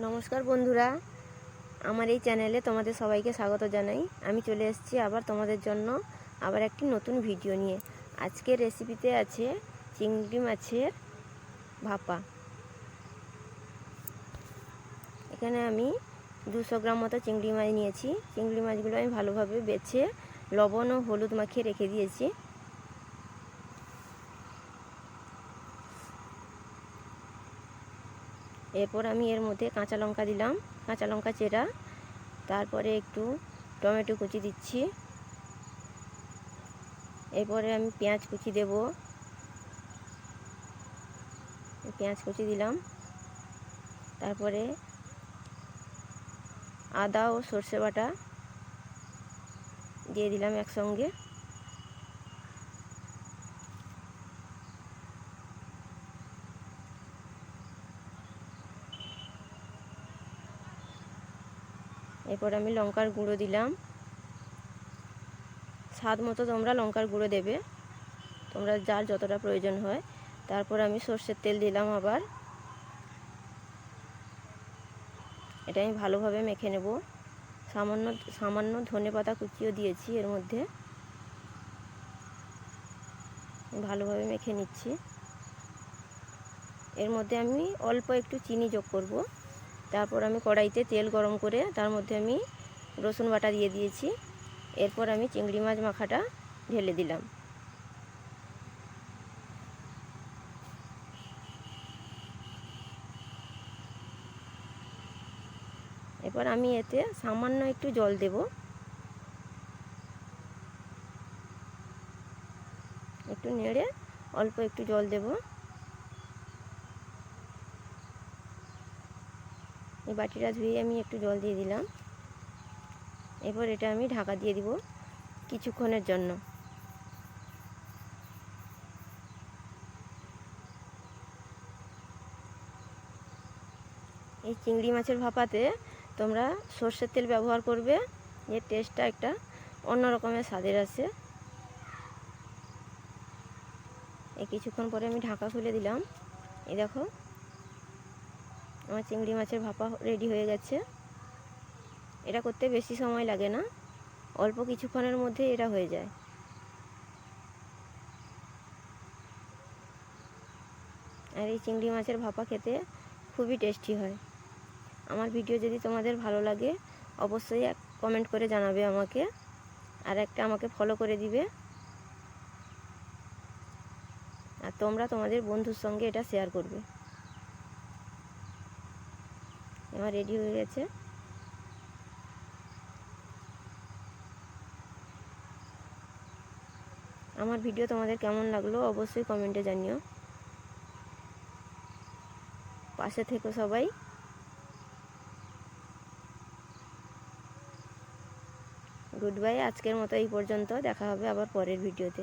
নমস্কার বন্ধুরা। আমার এই চ্যানেলে তোমাদের সবাইকে স্বাগত জানাই। আমি চলে এসেছি আবার তোমাদের জন্য আবার একটি নতুন ভিডিও নিয়ে। আজকের রেসিপিতে আছে চিংড়ি মাছের ভাপা। এখানে আমি দুশো গ্রাম মতো চিংড়ি মাছ নিয়েছি। চিংড়ি মাছগুলো আমি ভালোভাবে বেছে লবণ ও হলুদ মাখিয়ে রেখে দিয়েছি। এরপর আমি এর মধ্যে কাঁচা লঙ্কা দিলাম, কাঁচা লঙ্কা চেরা, তারপরে একটু টমেটো কুচি দিচ্ছি। এরপরে আমি পেঁয়াজ কুচি দেব। পেঁয়াজ কুচি দিলাম। তারপরে আদা ও সর্ষে বাটা দিয়ে দিলাম একসঙ্গে। এরপর আমি লঙ্কার গুঁড়ো দিলাম। স্বাদ মতো তোমরা লঙ্কার গুঁড়ো দেবে। তোমরা যার যতটা প্রয়োজন হয়। তারপর আমি সর্ষের তেল দিলাম আবার। এটা আমি ভালোভাবে মেখে নেব। সামান্য সামান্য ধনে পাতা কুচিও দিয়েছি এর মধ্যে। ভালোভাবে মেখে নিচ্ছি। এর মধ্যে আমি অল্প একটু চিনি যোগ করব। তারপর আমি কড়াইতে তেল গরম করে তার মধ্যে আমি রসুন বাটা দিয়ে দিয়েছি। এরপর আমি চিংড়ি মাছ মাখাটা ঢেলে দিলাম। এরপর আমি এতে সামান্য একটু জল দেব। একটু নেড়ে অল্প একটু জল দেব। এই বাটিটা ধুয়ে আমি একটু জল দিয়ে দিলাম। এরপর এটা আমি ঢাকা দিয়ে দিব কিছুক্ষণের জন্য। এই চিংড়ি মাছের ভাপাতে তোমরা সর্ষের তেল ব্যবহার করবে এর টেস্টটা একটা অন্য রকমের স্বাদের আছে। এই কিছুক্ষণ পরে আমি ঢাকা খুলে দিলাম। এই দেখো আমার চিংড়ি মাছের ভাপা রেডি হয়ে গেছে। এটা করতে বেশি সময় লাগে না। অল্প কিছুক্ষণের মধ্যে এটা হয়ে যায়। আর এই চিংড়ি মাছের ভাপা খেতে খুবই টেস্টি হয়। আমার ভিডিও যদি তোমাদের ভালো লাগে, অবশ্যই এক কমেন্ট করে জানাবে আমাকে। আর একটা আমাকে ফলো করে দিবে। আর তোমরা তোমাদের বন্ধুর সঙ্গে এটা শেয়ার করবে। আমার রেডি হয়ে গেছে। আমার ভিডিও তোমাদের কেমন লাগল অবশ্যই কমেন্টে জানিও। পাশে থেকো সবাই। গুড বাই আজকের মতো এই পর্যন্ত। দেখা হবে আবার পরের ভিডিওতে